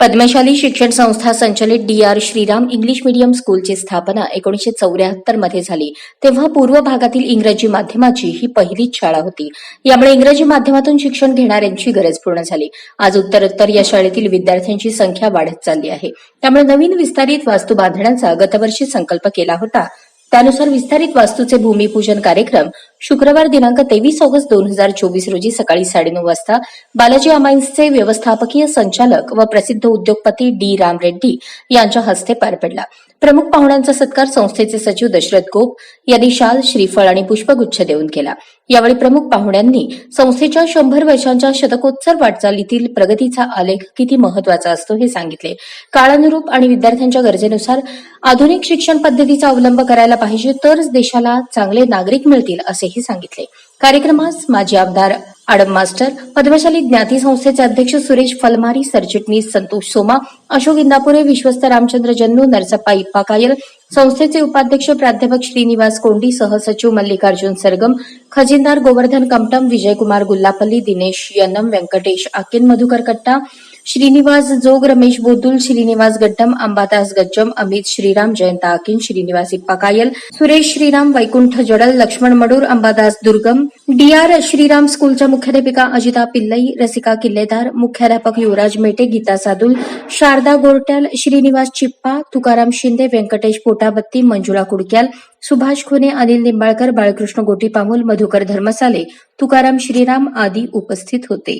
पद्मशाली शिक्षण संस्था संचलित D R Shriram English medium स्कूलची स्थापना एकोणीशे चौऱ्याहत्तरमध्ये झाली. तेव्हा पूर्व भागातील इंग्रजी माध्यमाची ही पहिलीच शाळा होती. यामुळे इंग्रजी माध्यमातून शिक्षण घेणाऱ्यांची गरज पूर्ण झाली. आज उत्तरोत्तर या शाळेतील विद्यार्थ्यांची संख्या वाढत चालली आहे. त्यामुळे नवीन विस्तारित वास्तू बांधण्याचा गतवर्षी संकल्प केला होता. त्यानुसार विस्तारित वास्तूचे भूमिपूजन कार्यक्रम शुक्रवार दिनांक तेवीस ऑगस्ट दोन हजार चोवीस रोजी सकाळी साडेनऊ वाजता बालाजी अमाईन्सचे व्यवस्थापकीय संचालक व प्रसिद्ध उद्योगपती डी राम रेड्डी यांच्या हस्ते पार पडला. प्रमुख पाहुण्यांचा सत्कार संस्थेचे सचिव दशरथ गोप यांनी शाल श्रीफळ आणि पुष्पगुच्छ देऊन केला. यावेळी प्रमुख पाहुण्यांनी संस्थेच्या शंभर वर्षांच्या शतकोत्तर वाटचालीतील प्रगतीचा आलेख किती महत्त्वाचा असतो हे सांगितले. काळानुरूप आणि विद्यार्थ्यांच्या गरजेनुसार आधुनिक शिक्षण पद्धतीचा अवलंब करायला पाहिजे तरच देशाला चांगले नागरिक मिळतील असेही सांगितले. कार्यक्रमास माजी आमदार आडम मास्टर पद्मशाली ज्ञाती संस्थेचे अध्यक्ष सुरेश फलमारी सरचिटणीस संतोष सोमा अशोक इंदापुरे विश्वस्त रामचंद्र जन्नू नरसप्पा इप्पा कायल संस्थेचे उपाध्यक्ष प्राध्यापक श्रीनिवास कोंडी सहसचिव मल्लिकार्जुन सरगम खजिनदार गोवर्धन कमटम विजयकुमार गुल्लापल्ली दिनेश यन्नम व्यंकटेश आकिन मधुकर कट्टा श्रीनिवास जोग रमेश बोतुल श्रीनिवास गड्डम अंबादास गज्जम अमित श्रीराम जयंत आकिन श्रीनिवास इप्पा कायल सुरेश श्रीराम वैकुंठ जडल लक्ष्मण मडूर अंबादास दुर्गम डी आर श्रीराम स्कूलच्या मुख्याध्यापिका अजिता पिल्लई रसिका किल्लेदार मुख्याध्यापक युवराज मेटे गीता सादुल शारदा गोरट्याल श्रीनिवास चिप्पा तुकाराम शिंदे व्यंकटेश पोटाबत्ती मंजुळा कुडक्याल सुभाष खुने अनिल निंबाळकर बाळकृष्ण गोटीपामुल मधुकर धर्मसाले तुकाराम श्रीराम आदी उपस्थित होते.